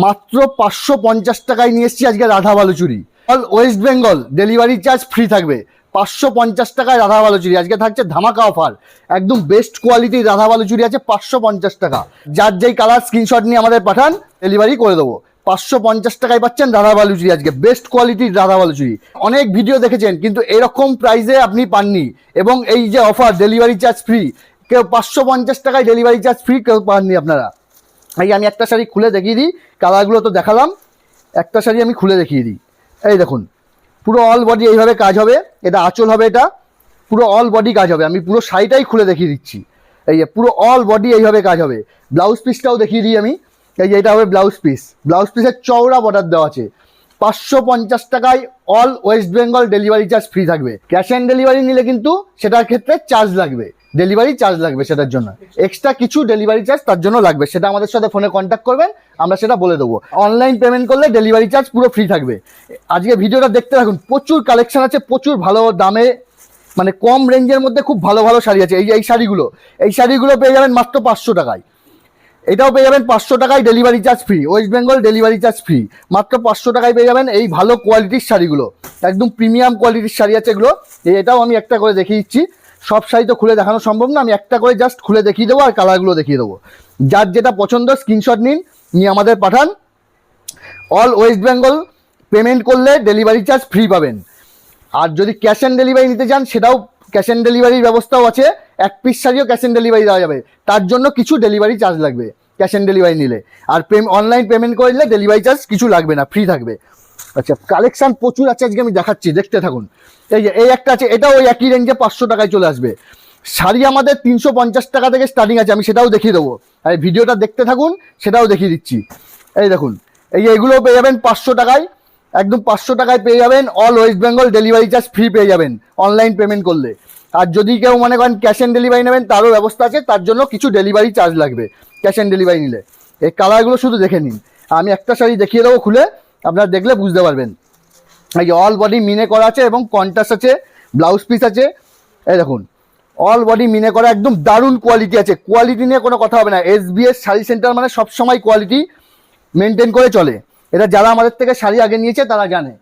মাত্র পাঁচশো পঞ্চাশ টাকায় নিয়ে এসেছি আজকে Radha Baluchari. All West Bengal delivery charge free থাকবে। পাঁচশো পঞ্চাশ টাকায় রাধা বালুচুরি। আজকে থাকছে ধামাকা অফার একদম বেস্ট কোয়ালিটির রাধা বালুচুরি আছে পাঁচশো পঞ্চাশ টাকা। যার যেই কালার স্ক্রিনশট নিয়ে আমাদের পাঠান ডেলিভারি করে দেবো। পাঁচশো পঞ্চাশ টাকায় পাচ্ছেন রাধা বালুচুরি আজকে। বেস্ট কোয়ালিটির রাধা বালুচুরি। অনেক ভিডিও দেখেছেন, কিন্তু এরকম প্রাইসে আপনি পাননি। এবং এই যে অফার ডেলিভারি চার্জ ফ্রি কেউ পাঁচশো পঞ্চাশ টাকায় ডেলিভারি চার্জ ফ্রি কেউ পাননি আপনারা। এই আমি একটা শাড়ি খুলে দেখিয়ে দিই, কালারগুলো তো দেখালাম, একটা শাড়ি আমি খুলে দেখিয়ে দিই। এই দেখুন, পুরো অল বডি এইভাবে কাজ হবে, এটা আঁচল হবে এটা, পুরো অল বডি কাজ হবে, আমি পুরো শাড়িটাই খুলে দেখিয়ে দিচ্ছি। এই যে পুরো অল বডি এইভাবে কাজ হবে। ব্লাউজ পিসটাও দেখিয়ে দিই আমি, এই যে এটা হবে ব্লাউজ পিস ব্লাউজ পিসের চওড়া বর্ডার দেওয়া আছে। পাঁচশো পঞ্চাশ টাকায় all West Bengal delivery charge free থাকবে। ক্যাশ অন ডেলিভারি নিলে কিন্তু সেটার ক্ষেত্রে চার্জ লাগবে। ডেলিভারি চার্জ লাগবে সেটার জন্য। এক্সট্রা কিছু ডেলিভারি চার্জ তার জন্য লাগবে। সেটা আমাদের সাথে ফোনে কন্ট্যাক্ট করবেন, আমরা সেটা বলে দেবো। অনলাইন পেমেন্ট করলে ডেলিভারি চার্জ পুরো ফ্রি থাকবে। আজকে ভিডিওটা দেখতে থাকুন, প্রচুর কালেকশন আছে, প্রচুর ভালো দামে মানে কম রেঞ্জের মধ্যে খুব ভালো ভালো শাড়ি আছে। এই এই শাড়িগুলো এই শাড়িগুলো পেয়ে যাবেন মাত্র পাঁচশো টাকায়। এটাও পেয়ে যাবেন পাঁচশো টাকায় delivery charge free West Bengal delivery charge free মাত্র পাঁচশো টাকায় পেয়ে যাবেন এই ভালো কোয়ালিটির শাড়িগুলো। একদম প্রিমিয়াম কোয়ালিটির শাড়ি আছে এগুলো। এটাও আমি একটা করে দেখিয়ে দিচ্ছি। সব শাড়ি তো খুলে দেখানো সম্ভব না, আমি একটা করে জাস্ট খুলে দেখিয়ে দেবো আর কালারগুলো দেখিয়ে দেবো। যার যেটা পছন্দ স্ক্রিনশট নিন, নিয়ে আমাদের পাঠান। অল ওয়েস্ট বেঙ্গল পেমেন্ট করলে ডেলিভারি চার্জ ফ্রি পাবেন। আর যদি ক্যাশ অন ডেলিভারি নিতে চান, সেটাও ক্যাশ অন ডেলিভারির ব্যবস্থাও আছে। এক পিস শাড়িও ক্যাশ অন ডেলিভারি দেওয়া যাবে। তার জন্য কিছু ডেলিভারি চার্জ লাগবে ক্যাশ অন ডেলিভারি নিলে। আর অনলাইন পেমেন্ট করলে ডেলিভারি চার্জ কিছু লাগবে না ফ্রি থাকবে। আচ্ছা কালেকশন প্রচুর আছে, আজকে আমি দেখাচ্ছি, দেখতে থাকুন। এই যে, এই একটা আছে, এটাও ওই একই রেঞ্জে পাঁচশো টাকায় চলে আসবে। শাড়ি আমাদের তিনশো পঞ্চাশ টাকা থেকে স্টার্টিং আছে, আমি সেটাও দেখিয়ে দেবো। আর ভিডিওটা দেখতে থাকুন, সেটাও দেখিয়ে দিচ্ছি। এই দেখুন, এই এগুলো পেয়ে যাবেন পাঁচশো টাকায়, একদম পাঁচশো টাকায় পেয়ে যাবেন all West Bengal delivery charge free পেয়ে যাবেন অনলাইন পেমেন্ট করলে। আর যদি কেউ মনে করেন ক্যাশ অন ডেলিভারি নেবেন, তারও ব্যবস্থা আছে, তার জন্য কিছু ডেলিভারি চার্জ লাগবে ক্যাশ অন ডেলিভারি নিলে। এই কালারগুলো শুধু দেখে নিন। আমি একটা শাড়ি দেখিয়ে দেবো খুলে আপনারা দেখলে বুঝতে পারবেন। এই যে অল বডি মিনে করা আছে এবং কন্টাস আছে ব্লাউজ পিস আছে। এই দেখুন অল বডি মিনে করা একদম দারুণ কোয়ালিটি আছে। কোয়ালিটি নিয়ে কোনো কথা হবে না। এস শাড়ি সেন্টার মানে সবসময় কোয়ালিটি মেনটেন করে চলে। এটা যারা আমাদের থেকে শাড়ি আগে নিয়েছে তারা জানে।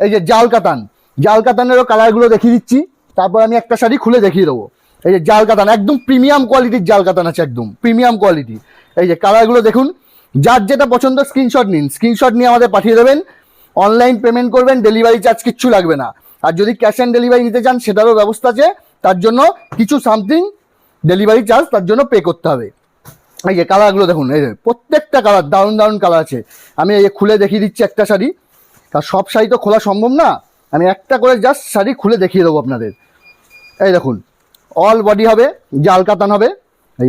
এই যে জাল কাতান। জাল কাতানেরও কালারগুলো দেখিয়ে দিচ্ছি। তারপর আমি একটা শাড়ি খুলে দেখিয়ে দেবো। এই যে জাল কাতান, একদম প্রিমিয়াম কোয়ালিটির জাল কাতান আছে একদম। প্রিমিয়াম কোয়ালিটি এই যে কালারগুলো দেখুন যার যেটা পছন্দ স্ক্রিনশট নিন। স্ক্রিনশট নিয়ে আমাদের পাঠিয়ে দেবেন। অনলাইন পেমেন্ট করবেন ডেলিভারি চার্জ কিচ্ছু লাগবে না। আর যদি ক্যাশ অন ডেলিভারি নিতে চান, সেটারও ব্যবস্থা আছে। তার জন্য কিছু সামথিং ডেলিভারি চার্জ তার জন্য পে করতে হবে। এই যে কালারগুলো দেখুন, এই প্রত্যেকটা কালার দারুণ দারুণ কালার আছে। আমি এই খুলে দেখিয়ে দিচ্ছি একটা শাড়ি। আর সব শাড়ি তো খোলা সম্ভব না। আমি একটা করে জাস্ট শাড়ি খুলে দেখিয়ে দেবো আপনাদের। এই দেখুন অল বডি হবে জাল কাতান হবে, এই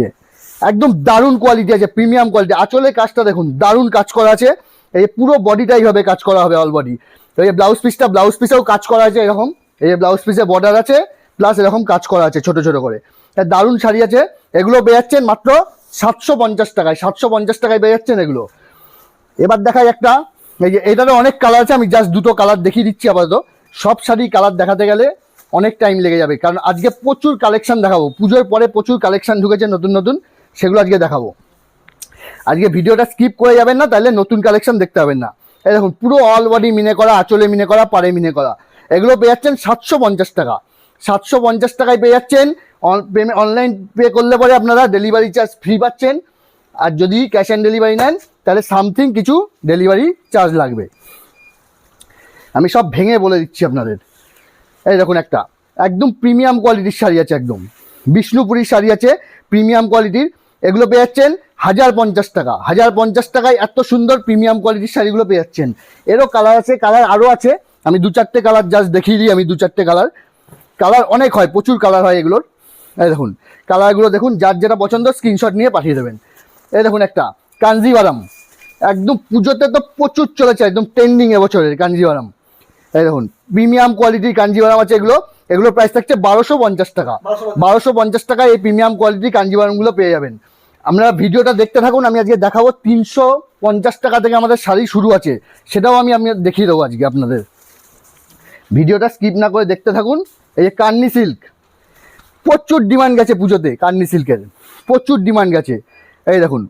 একদম দারুণ কোয়ালিটি আছে প্রিমিয়াম কোয়ালিটি আঁচলে কাজটা দেখুন, দারুণ কাজ করা আছে। এই পুরো বডিটাই হবে কাজ করা হবে অল বডি এই ব্লাউজ পিসটা ব্লাউজ পিসেও কাজ করা আছে এরকম। এই ব্লাউজ পিসে বর্ডার আছে প্লাস এরকম কাজ করা আছে ছোট ছোট করে। দারুণ শাড়ি আছে। এগুলো পেয়ে যাচ্ছেন মাত্র সাতশো পঞ্চাশ টাকায়। সাতশো পঞ্চাশ টাকায় পেয়ে যাচ্ছেন এগুলো। এবার দেখাই একটা। এই যে এটারও অনেক কালার আছে, আমি জাস্ট দুটো কালার দেখিয়ে দিচ্ছি আপাতত। সব শাড়ি কালার দেখাতে গেলে অনেক টাইম লেগে যাবে। কারণ আজকে প্রচুর কালেকশন দেখাবো। পুজোর পরে প্রচুর কালেকশন ঢুকেছে নতুন নতুন। সেগুলো আজকে দেখাবো। আজকে ভিডিওটা স্কিপ করে যাবেন না, তাহলে নতুন কালেকশন দেখতে পাবেন না। এই দেখুন, পুরো অল বডি মিনে করা, আঁচলে মিনে করা, পাড়ে মিনে করা। এগুলো পেয়ে যাচ্ছেন সাতশো পঞ্চাশ টাকা। সাতশো পঞ্চাশ টাকায় পেয়ে যাচ্ছেন। অনলাইন পে করলে পরে আপনারা ডেলিভারি চার্জ ফ্রি পাচ্ছেন। আর যদি ক্যাশ অন ডেলিভারি নেন, তাহলে সামথিং কিছু ডেলিভারি চার্জ লাগবে। আমি সব ভেঙে বলে দিচ্ছি আপনাদের। এই দেখুন একটা। একদম প্রিমিয়াম কোয়ালিটির শাড়ি আছে একদম। বিষ্ণুপুরীর শাড়ি আছে প্রিমিয়াম কোয়ালিটির এগুলো পেয়ে যাচ্ছেন হাজার পঞ্চাশ টাকা। হাজার পঞ্চাশ টাকায় এত সুন্দর প্রিমিয়াম কোয়ালিটির শাড়িগুলো পেয়ে যাচ্ছেন। এরও কালার আছে কালার আরও আছে। আমি দু চারটে কালার জাস্ট দেখিয়ে দিই আমি দু চারটে কালার কালার অনেক হয় প্রচুর কালার হয় এগুলোর। এই দেখুন কালারগুলো দেখুন যার যেটা পছন্দ স্ক্রিনশট নিয়ে পাঠিয়ে দেবেন। এই দেখুন একটা কাঞ্জিবারাম। একদম পুজোতে তো প্রচুর চলেছে একদম ট্রেন্ডিং এবছরের কাঞ্জিবারাম। এই দেখুন প্রিমিয়াম কোয়ালিটির কাঞ্জিবারাম আছে এগুলো। এগুলো প্রাইস থাকছে বারোশো পঞ্চাশ টাকা। বারোশো পঞ্চাশ। টাকায় এই প্রিমিয়াম কোয়ালিটির কাঞ্জিবারামগুলো পেয়ে যাবেন। আমরা ভিডিওটা দেখতে থাকুন, আমি আজকে দেখাবো তিনশো পঞ্চাশ টাকা থেকে আমাদের শাড়ি শুরু আছে। সেটাও আমি আমি দেখিয়ে দেবো আজকে আপনাদের। ভিডিওটা স্কিপ না করে দেখতে থাকুন। এই যে কান্নি সিল্ক। প্রচুর ডিমান্ড গেছে পুজোতে কান্নি সিল্কের। প্রচুর ডিমান্ড গেছে। এই দেখুন,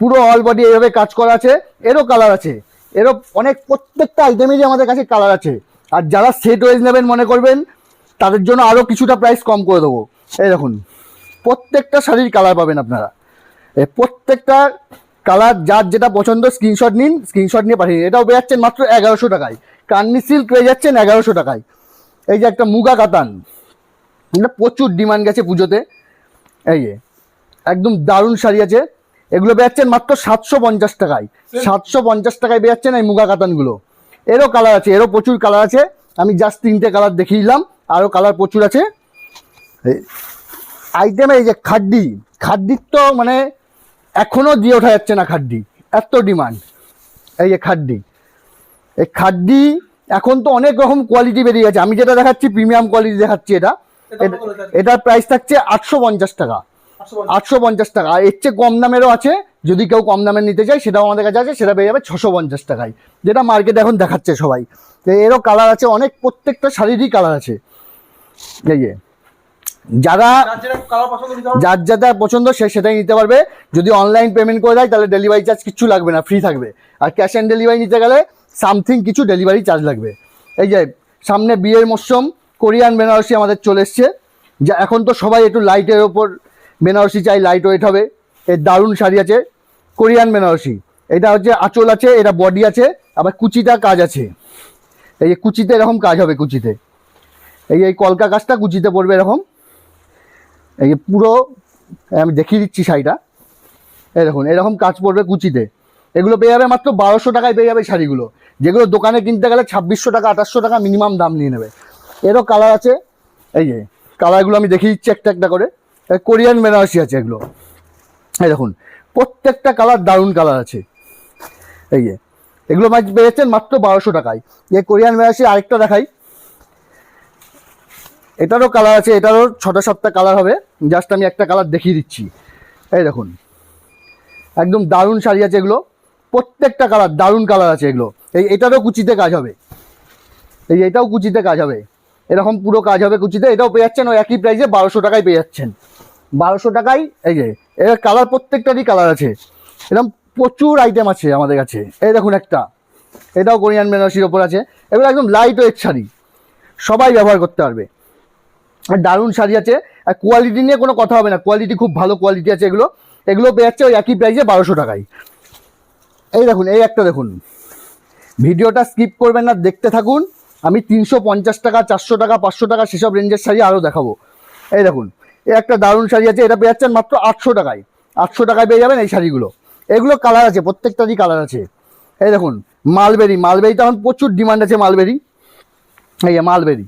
পুরো অল বডি এইভাবে কাজ করা আছে। এরও কালার আছে। এরও অনেক প্রত্যেকটা আইটেমেরই আমাদের কাছে কালার আছে। আর যারা সেট ওয়েজ নেবেন মনে করবেন, তাদের জন্য আরও কিছুটা প্রাইস কম করে দেবো। এই দেখুন, প্রত্যেকটা শাড়ির কালার পাবেন আপনারা। প্রত্যেকটা কালার যার যেটা পছন্দ স্ক্রিনশট নিন স্ক্রিনশট নিয়ে পাঠিয়ে এটাও পেয়ে যাচ্ছেন মাত্র এগারোশো টাকায়। কান্নি সিল্ক পেয়ে যাচ্ছেন এগারোশো টাকায়। এই যে একটা মুগা কাতান। এটা প্রচুর ডিমান্ড গেছে পুজোতে। এই যে, একদম দারুণ শাড়ি আছে। এগুলো বেয়াচ্ছেন মাত্র সাতশো পঞ্চাশ টাকায়। সাতশো পঞ্চাশ টাকায় বেয়াচ্ছেন এই মুগা কাতানগুলো। এরও কালার আছে, এরও প্রচুর কালার আছে। আমি জাস্ট তিনটে কালার দেখিয়ে দিলাম। আরও কালার প্রচুর আছে। আইটেমে এই যে খাড্ডি খাড্ডির তো মানে এখনও দিয়ে ওঠা যাচ্ছে না খাড্ডি। এত ডিমান্ড এই যে খাড্ডি। এই খাড্ডি এখন তো অনেক রকম কোয়ালিটি বেরিয়ে গেছে। আমি যেটা দেখাচ্ছি প্রিমিয়াম কোয়ালিটি দেখাচ্ছি এটা। এটা- এটার প্রাইস থাকছে আটশো পঞ্চাশ টাকা। আটশো পঞ্চাশ। টাকা। আর এর চেয়ে কম দামেরও আছে। যদি কেউ কম দামের নিতে চায় সেটাও আমাদের কাছে আছে সেটা পেয়ে যাবে ছশো পঞ্চাশ টাকায়। যেটা মার্কেটে এখন দেখাচ্ছে সবাই। তো এরও কালার আছে অনেক প্রত্যেকটা শাড়িরই কালার আছে। এই যে যারা যার পছন্দ যার পছন্দ সে সেটাই নিতে পারবে। যদি অনলাইন পেমেন্ট করে দেয় তাহলে ডেলিভারি চার্জ কিছু লাগবে না ফ্রি থাকবে। আর ক্যাশ অন ডেলিভারি নিতে গেলে সামথিং কিছু ডেলিভারি চার্জ লাগবে। এই যে সামনে বিয়ের মরশুম কোরিয়ান বেনারসি আমাদের চলে এসছে। যা এখন তো সবাই একটু লাইটের ওপর বেনারসি চাই লাইট ওয়েট হবে। এর দারুণ শাড়ি আছে কোরিয়ান বেনারসি এটা হচ্ছে আঁচল আছে এটা বডি আছে আবার কুচিটা কাজ আছে। এই যে কুচিতে এরকম কাজ হবে কুচিতে। এই যে এই কলকা কাজটা কুচিতে পড়বে এরকম। এই যে পুরো, আমি দেখিয়ে দিচ্ছি শাড়িটা। এই দেখুন, এরকম কাজ পড়বে কুচিতে। এগুলো পেয়ে যাবে মাত্র বারোশো টাকায় পেয়ে যাবে শাড়িগুলো। যেগুলো দোকানে কিনতে গেলে ছাব্বিশশো টাকা, আঠাশশো টাকা মিনিমাম দাম নিয়ে নেবে। এরও কালার আছে। এই যে কালারগুলো আমি দেখিয়ে দিচ্ছি একটা একটা করে। কোরিয়ান বেনারসি আছে এগুলো। এই দেখুন, প্রত্যেকটা কালার দারুণ কালার আছে। এই যে, এগুলো পেয়েছেন মাত্র বারোশো টাকায়। এই কোরিয়ান বেনারসি আরেকটা দেখাই। এটারও কালার আছে, এটারও ছটা সাতটা কালার হবে। জাস্ট আমি একটা কালার দেখিয়ে দিচ্ছি। এই দেখুন। একদম দারুণ শাড়ি আছে এগুলো। প্রত্যেকটা কালার দারুণ কালার আছে এগুলো। এই এটারও কুচিতে কাজ হবে। এই এটাও কুচিতে কাজ হবে। এরকম পুরো কাজ হবে কুচিতে। এটাও পেয়ে যাচ্ছেন ওই একই প্রাইসে বারোশো টাকায় পেয়ে যাচ্ছেন। বারোশো টাকায়, এই যে, এর কালার প্রত্যেকটারই কালার আছে। এরকম প্রচুর আইটেম আছে আমাদের কাছে। এই দেখুন একটা। এটাও কোরিয়ান বেনারসির ওপর আছে। এগুলো একদম লাইট ওয়েট শাড়ি। সবাই ব্যবহার করতে পারবে। দারুণ শাড়ি আছে। আর কোয়ালিটি নিয়ে কোনো কথা হবে না। কোয়ালিটি খুব ভালো কোয়ালিটি আছে এগুলো। এগুলো পেয়ে যাচ্ছে ওই একই প্রাইসে বারোশো টাকায়। এই দেখুন, এই একটা দেখুন। ভিডিওটা স্কিপ করবেন না, দেখতে থাকুন। আমি তিনশো পঞ্চাশ টাকা, চারশো টাকা, পাঁচশো টাকা সেসব রেঞ্জের শাড়ি আরও দেখাবো। এই দেখুন, এই একটা দারুণ শাড়ি আছে, এটা পেয়ে যাচ্ছেন মাত্র আটশো টাকায়। আটশো টাকায় পেয়ে যাবেন এই শাড়িগুলো। এগুলো কালার আছে, প্রত্যেকটারই কালার আছে। এই দেখুন, মালবেরি। মালবেরিতে এখন প্রচুর ডিমান্ড আছে মালবেরি। এই মালবেরি।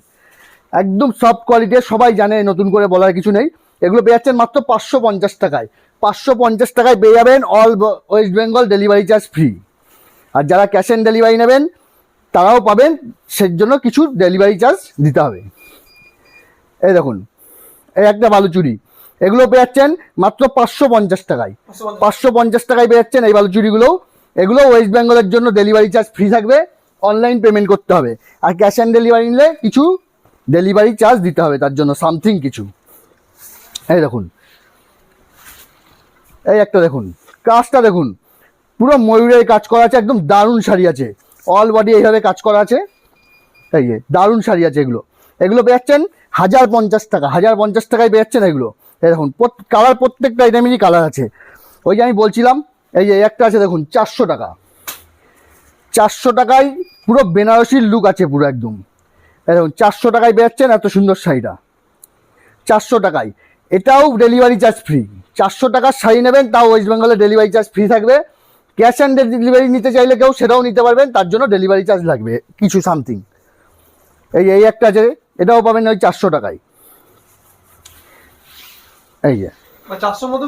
একদম সফট কোয়ালিটির সবাই জানে নতুন করে বলার কিছু নেই। এগুলো পেয়ে যাচ্ছেন মাত্র পাঁচশো পঞ্চাশ টাকায়। পাঁচশো পঞ্চাশ টাকায় পেয়ে যাবেন all West Bengal delivery charge free আর যারা ক্যাশ অন ডেলিভারি নেবেন তারাও পাবেন সেই জন্য কিছু ডেলিভারি চার্জ দিতে হবে। এই দেখুন এই একটা বালুচুরি এগুলো পেয়ে যাচ্ছেন মাত্র পাঁচশো পঞ্চাশ টাকায়। পাঁচশো পঞ্চাশ। টাকায় পেয়ে যাচ্ছেন এই বালুচুরিগুলো এগুলো ওয়েস্ট বেঙ্গলের জন্য ডেলিভারি চার্জ ফ্রি থাকবে অনলাইন পেমেন্ট করতে হবে। আর ক্যাশ অন ডেলিভারি নিলে কিছু ডেলিভারি চার্জ দিতে হবে তার জন্য সামথিং কিছু। এই দেখুন। এই একটা দেখুন। কাজটা দেখুন। পুরো ময়ূরের কাজ করা আছে, একদম দারুণ শাড়ি আছে। অল বডি এইভাবে কাজ করা আছে। এই দারুণ শাড়ি আছে এগুলো। এগুলো পেয়ে হাজার পঞ্চাশ টাকা, হাজার পঞ্চাশ টাকায় পেয়ে যাচ্ছেন এগুলো। এই দেখুন কালার প্রত্যেকটা আইটেমেরই কালার আছে। ওই যে আমি বলছিলাম, এই যে একটা আছে দেখুন, চারশো টাকা। চারশো টাকায় পুরো বেনারসির লুক আছে পুরো একদম। দেখুন চারশো টাকায় পেয়ে এত সুন্দর শাড়িটা। চারশো টাকায়। এটাও ডেলিভারি চার্জ ফ্রি চারশো টাকার শাড়ি নেবেন তাও ওয়েস্ট বেঙ্গলে ডেলিভারি চার্জ ফ্রি থাকবে। ক্যাশ অন ডেলিভারি নিতে চাইলে কেউ সেটাও নিতে পারবেন তার জন্য ডেলিভারি চার্জ লাগবে কিছু সামথিং এই এই একটা আছে এটাও পাবেন ওই চারশো টাকায়। এই যে। মানে চারশোর মধ্যে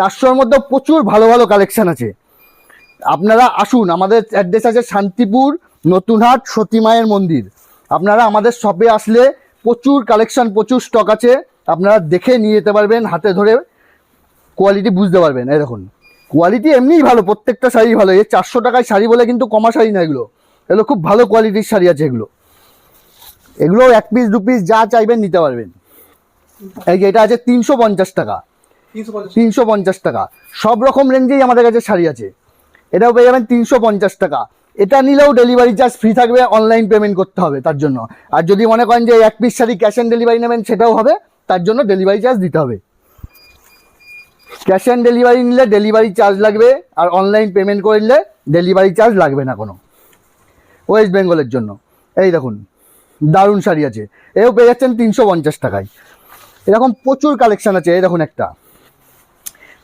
চারশোর মধ্যে প্রচুর ভালো ভালো কালেকশন আছে। আপনারা আসুন আমাদের অ্যাড্রেস আছে শান্তিপুর নতুনহাট সতী মায়ের মন্দির। আপনারা আমাদের শপে আসলে প্রচুর কালেকশান প্রচুর স্টক আছে। আপনারা দেখে নিয়ে যেতে পারবেন হাতে ধরে কোয়ালিটি বুঝতে পারবেন। এই দেখুন কোয়ালিটি এমনিই ভালো প্রত্যেকটা শাড়ি ভালো। এই চারশো টাকায় শাড়ি বলে কিন্তু কমা শাড়ি না এগুলো। এগুলো খুব ভালো কোয়ালিটির শাড়ি আছে এগুলো। এগুলো এক পিস দু পিস যা চাইবেন নিতে পারবেন। এই যে এটা আছে তিনশো পঞ্চাশ টাকা। তিনশো পঞ্চাশ। টাকা। সব রকম রেঞ্জেই আমাদের কাছে শাড়ি আছে। এটাও পেয়ে যাবেন তিনশো পঞ্চাশ টাকা। এটা নিলেও ডেলিভারি চার্জ ফ্রি থাকবে অনলাইন পেমেন্ট করতে হবে তার জন্য। আর যদি মনে করেন যে এক piece sari cash on delivery নেবেন, সেটাও হবে, তার জন্য ডেলিভারি চার্জ দিতে হবে। ক্যাশ অন ডেলিভারি নিলে ডেলিভারি চার্জ লাগবে, আর অনলাইন পেমেন্ট করে নিলে ডেলিভারি চার্জ লাগবে না কোনো। ওয়েস্ট বেঙ্গলের জন্য। এই দেখুন, দারুণ শাড়ি আছে। এও পেয়ে যাচ্ছেন তিনশো পঞ্চাশ টাকায়। এরকম প্রচুর কালেকশান আছে, এই দেখুন একটা।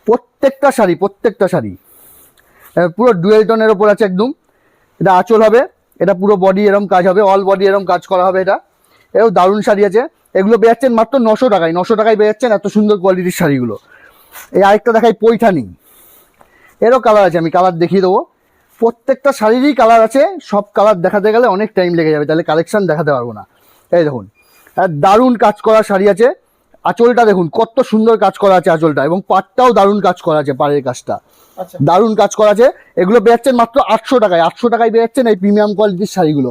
প্রত্যেকটা শাড়ি প্রত্যেকটা শাড়ি। পুরো ডুয়েল টোনের ওপর আছে একদম। এটা আঁচল হবে, এটা পুরো বডি এরম কাজ হবে অল বডি এরম কাজ করা হবে এটা। এও দারুণ শাড়ি আছে। এগুলো বেয়াচ্ছেন মাত্র নশো টাকায় নশো টাকায় বেয়াচ্ছেন এত সুন্দর কোয়ালিটির শাড়িগুলো। এই আরেকটা দেখাই পৈঠানি এরও কালার আছে, আমি কালার দেখিয়ে দেবো। প্রত্যেকটা শাড়িরই কালার আছে, সব কালার দেখাতে গেলে অনেক টাইম লেগে যাবে, তাহলে কালেকশান দেখাতে পারব না। এই দেখুন দারুণ কাজ করা শাড়ি আছে। আঁচলটা দেখুন কত সুন্দর কাজ করা আছে আঁচলটা এবং পাটটাও দারুণ কাজ করা আছে পাড়ের কাজটা। আচ্ছা। দারুণ কাজ করা আছে। এগুলো বেরাচ্ছেন মাত্র আটশো টাকায়। আটশো টাকায় বেরাচ্ছেন এই প্রিমিয়াম কোয়ালিটির শাড়িগুলো।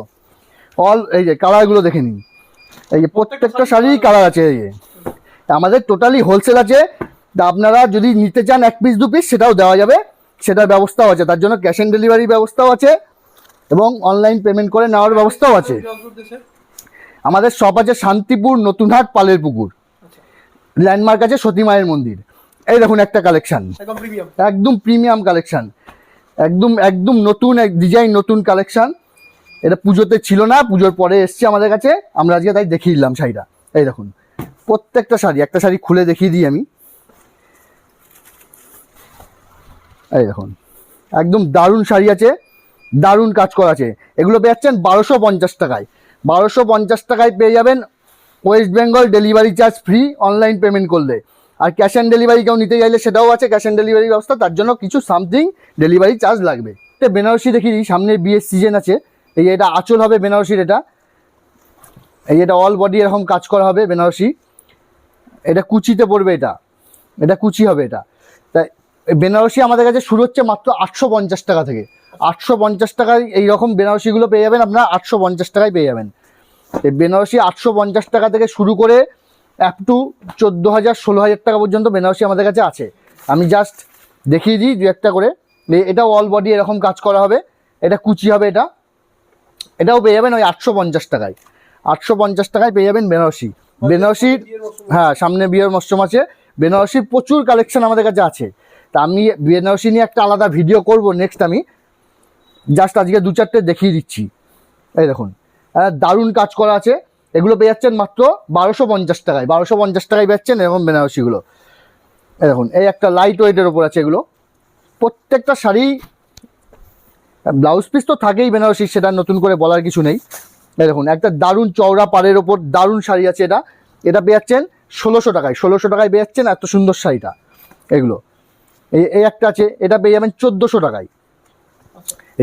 অল এই যে কালারগুলো দেখে নিন। এই যে প্রত্যেকটা শাড়ির কালার আছে এই যে। আমাদের টোটালি হোলসেল আছে। তা আপনারা যদি নিতে চান এক পিস দু পিস সেটাও দেওয়া যাবে। সেটার ব্যবস্থাও আছে। তার জন্য ক্যাশ অন ডেলিভারি ব্যবস্থাও আছে এবং অনলাইন পেমেন্ট করে নেওয়ার ব্যবস্থাও আছে। আমাদের শপ আছে শান্তিপুর নতুনহাট পালের পুকুর। ল্যান্ডমার্ক আছে সতী মায়ের মন্দির। এই দেখুন একটা কালেকশন একদম প্রিমিয়াম কালেকশন একদম একদম নতুন এক ডিজাইন নতুন কালেকশন এটা পুজোতে ছিল না পুজোর পরে এসছে আমাদের কাছে। আমরা আজকে তাই দেখিয়ে দিলাম শাড়িটা। এই দেখুন প্রত্যেকটা শাড়ি একটা শাড়ি খুলে দেখিয়ে দিই আমি। এই দেখুন একদম দারুণ শাড়ি আছে দারুণ কাজ করা আছে। এগুলো পেয়ে যাচ্ছেন বারোশো পঞ্চাশ টাকায়। বারোশো পঞ্চাশ টাকায় পেয়ে যাবেন West Bengal delivery charge free online payment করলে। আর ক্যাশ অন ডেলিভারি কেউ নিতে চাইলে সেটাও আছে ক্যাশ অন ডেলিভারি ব্যবস্থা, তার জন্য কিছু সামথিং ডেলিভারি চার্জ লাগবে। এটা বেনারসি দেখি সামনে বিয়ের সিজন আছে, এই এটা আঁচল হবে বেনারসির এটা। এই এটা অল বডি এরকম কাজ করা হবে বেনারসি। এটা কুচিতে পড়বে এটা এটা কুচি হবে এটা। তাই বেনারসি আমাদের কাছে শুরু হচ্ছে মাত্র আটশো পঞ্চাশ টাকা থেকে। আটশো পঞ্চাশ টাকায় এইরকম বেনারসিগুলো পেয়ে যাবেন আপনারা, আটশো পঞ্চাশ টাকায় পেয়ে যাবেন। এই বেনারসি আটশো পঞ্চাশ টাকা থেকে শুরু করে আপ টু চোদ্দ হাজার ষোলো হাজার টাকা পর্যন্ত বেনারসি আমাদের কাছে আছে। আমি জাস্ট দেখিয়ে দিই দু একটা করে। এ- এটাও অল বডি এরকম কাজ করা হবে। এটা কুচি হবে এটা। এটাও পেয়ে যাবেন ওই আটশো পঞ্চাশ টাকায়। আটশো পঞ্চাশ টাকায় পেয়ে যাবেন বেনারসি। বেনারসির হ্যাঁ সামনে বিয়ের মরশুম আছে। বেনারসির প্রচুর কালেকশন আমাদের কাছে আছে। তা আমি বেনারসি নিয়ে একটা আলাদা ভিডিও করব নেক্সট আমি। জাস্ট আজকে দু চারটে দেখিয়ে দিচ্ছি। এই দেখুন। দারুণ কাজ করা আছে। এগুলো পেয়ে যাচ্ছেন মাত্র বারোশো পঞ্চাশ টাকায়। বারোশো পঞ্চাশ টাকায় পাচ্ছেন এরকম বেনারসিগুলো। দেখুন, এই একটা লাইট ওয়েটের ওপর আছে এগুলো। প্রত্যেকটা শাড়ি ব্লাউজ পিস তো থাকেই বেনারসি, সেটা নতুন করে বলার কিছু নেই। দেখুন, একটা দারুণ চওড়া পাড়ের ওপর দারুণ শাড়ি আছে এটা। এটা পেয়ে যাচ্ছেন ষোলোশো টাকায়। ষোলোশো টাকায় পেয়ে যাচ্ছেন এত সুন্দর শাড়িটা। এগুলো। এই এই একটা আছে, এটা পেয়ে যাবেন চোদ্দোশো টাকায়।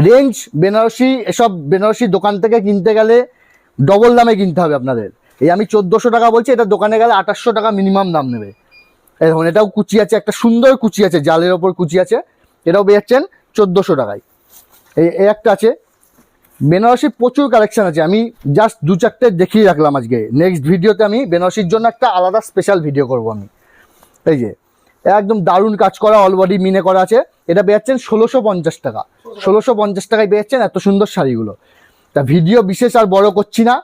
রেঞ্জ বেনারসি, এসব বেনারসি দোকান থেকে কিনতে গেলে ডবল দামে কিনতে হবে আপনাদের। এই আমি চোদ্দোশো টাকা বলছি, এটা দোকানে গেলে আঠাশশো টাকা মিনিমাম দাম নেবে। এখন এটাও কুচি আছে, একটা সুন্দর কুচি আছে, জালের ওপর কুচি আছে। এটাও পেয়ে যাচ্ছেন চোদ্দোশো টাকায়। এই একটা আছে। বেনারসি প্রচুর কালেকশন আছে, আমি জাস্ট দু চারটে দেখিয়ে রাখলাম আজকে। নেক্সট ভিডিওতে আমি বেনারসির জন্য একটা আলাদা স্পেশাল ভিডিও করব আমি। এই যে একদম দারুণ কাজ করা অল বডি মিনে করা আছে। এটা পেয়েছেন ষোলোশো পঞ্চাশ টাকা। ষোলোশো পঞ্চাশ টাকায় পেয়েছেন এত সুন্দর শাড়িগুলো। তা ভিডিও বিশেষ আর বড় করছি না।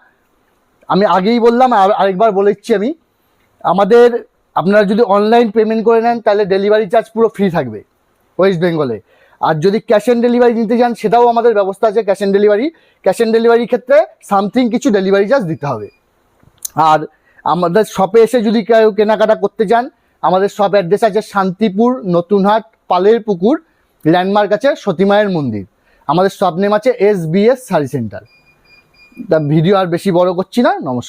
আমি আগেই বললাম, আর আরেকবার বলে দিচ্ছি আমি। আমাদের, আপনারা যদি অনলাইন পেমেন্ট করে নেন, তাহলে ডেলিভারি চার্জ পুরো ফ্রি থাকবে ওয়েস্ট বেঙ্গলে আর যদি ক্যাশ অন ডেলিভারি নিতে চান সেটাও আমাদের ব্যবস্থা আছে cash on delivery cash on ডেলিভারির ক্ষেত্রে সামথিং কিছু ডেলিভারি চার্জ দিতে হবে। আর আমাদের শপে এসে যদি কেউ কেনাকাটা করতে চান আমাদের সব অ্যাড্রেস আছে শান্তিপুর, নতুনহাট পালের পুকুর ল্যান্ডমার্ক আছে সতীমায়ের মন্দির। আমাদের সব নেম আছে S B S sari centre. তা ভিডিও আর বেশি বড় করছি না, নমস্কার।